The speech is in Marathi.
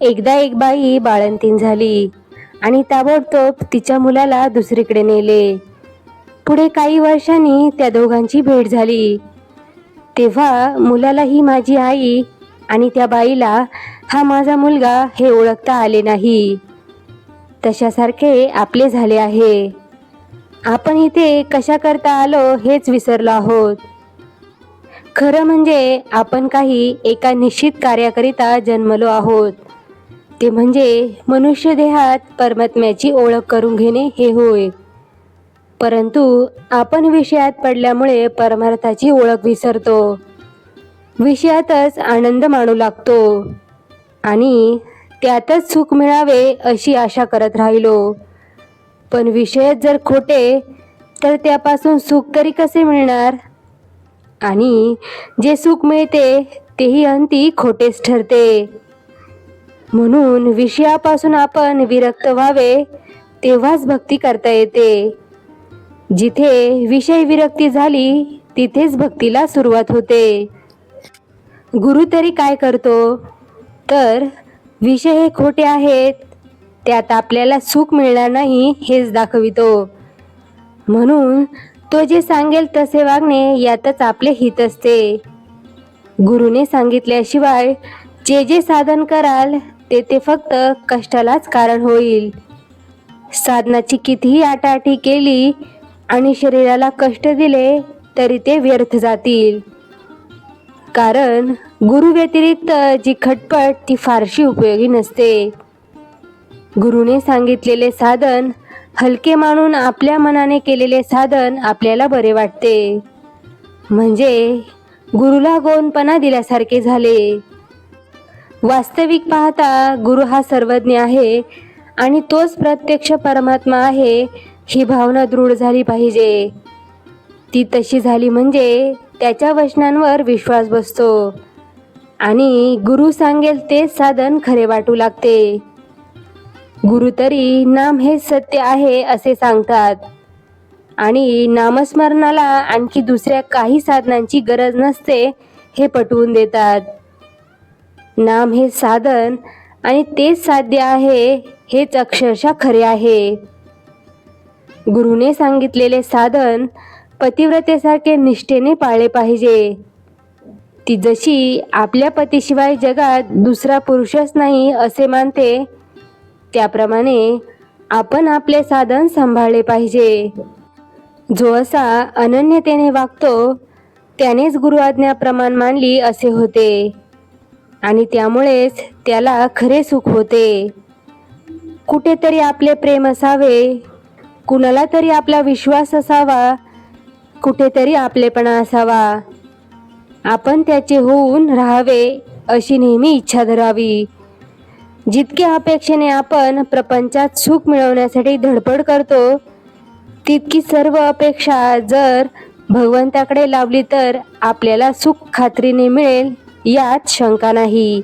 एकदा एक बाई बाळंतीण झाली आणि ताबडतोब तिच्या मुलाला दुसरीकडे नेले. पुढे काही वर्षांनी त्या दोघांची भेट झाली. तेव्हा मुलाला ही माझी आई आणि त्या बाईला हा माझा मुलगा हे ओळखता आले नाही. तशासारखे आपले झाले आहे. आपण इथे कशा करता आलो हेच विसरलो आहोत. खरं म्हणजे आपण काही एका निश्चित कार्याकरिता जन्मलो आहोत. ते म्हणजे मनुष्य देहात परमात्म्याची ओळख करून घेणे हे होय. परंतु आपण विषयात पडल्यामुळे परमार्थाची ओळख विसरतो. विषयातच आनंद मानू लागतो. आणि त्यातच सुख मिळावे अशी आशा करत राहिलो. पण विषयच जर खोटे तर त्यापासून सुख तरी कसे मिळणार? आणि जे सुख मिळते तेही अंती खोटेच ठरते. म्हणून विषयापासून आपण विरक्त व्हावे तेव्हाच भक्ती करता येते. जिथे विषय विरक्ती झाली तिथेच भक्तीला सुरुवात होते. गुरु तरी काय करतो? तर विषय हे खोटे आहेत त्यात आपल्याला सुख मिळणार नाही हेच दाखवितो. म्हणून तो जे सांगेल तसे वागणे यातच आपले हित असते. गुरुने सांगितल्याशिवाय जे जे साधन कराल ते ते फक्त कष्टालाच कारण होईल. साधनाची कितीही आटाआटी केली आणि शरीराला कष्ट दिले तरी ते व्यर्थ जातील. कारण गुरु व्यतिरिक्त जी खटपट ती फारशी उपयोगी नसते. गुरुने सांगितलेले साधन हलके मानून आपल्या मनाने केलेले साधन आपल्याला बरे वाटते. म्हणजे गुरुला गोंदपणा दिल्यासारखे झाले. वास्तविक पाहता गुरु हा सर्वज्ञ आहे आणि तोच प्रत्यक्ष परमात्मा आहे ही भावना दृढ झाली पाहिजे. ती तशी झाली म्हणजे त्याच्या वचनांवर विश्वास बसतो. आणि गुरु सांगेल तेच साधन खरे वाटू लागते. गुरु तरी नाम हे सत्य आहे असे सांगतात. आणि नामस्मरणाला आणखी दुसऱ्या काही साधनांची गरज नसते हे पटवून देतात. नाम हे साधन आणि तेच साध्य आहे हेच अक्षरशः खरे आहे. गुरुने सांगितलेले साधन पतिव्रतेसारखे निष्ठेने पाळले पाहिजे. ती जशी आपल्या पतीशिवाय जगात दुसरा पुरुषच नाही असे मानते त्याप्रमाणे आपण आपले साधन सांभाळले पाहिजे. जो असा अनन्यतेने वागतो त्यानेच गुरु आज्ञा प्रमाण मानली असे होते. आणि त्यामुळेच त्याला खरे सुख होते. कुठेतरी आपले प्रेम असावे कुणाला तरी आपला विश्वास असावा कुठेतरी आपलेपणा असावा. आपण त्याचे होऊन राहावे अशी नेहमी इच्छा धरावी. जितक्या अपेक्षेने आपण प्रपंचात सुख मिळवण्यासाठी धडपड करतो तितकी सर्व अपेक्षा जर भगवंताकडे लावली तर आपल्याला सुख खात्रीने मिळेल. यात शंका नाही.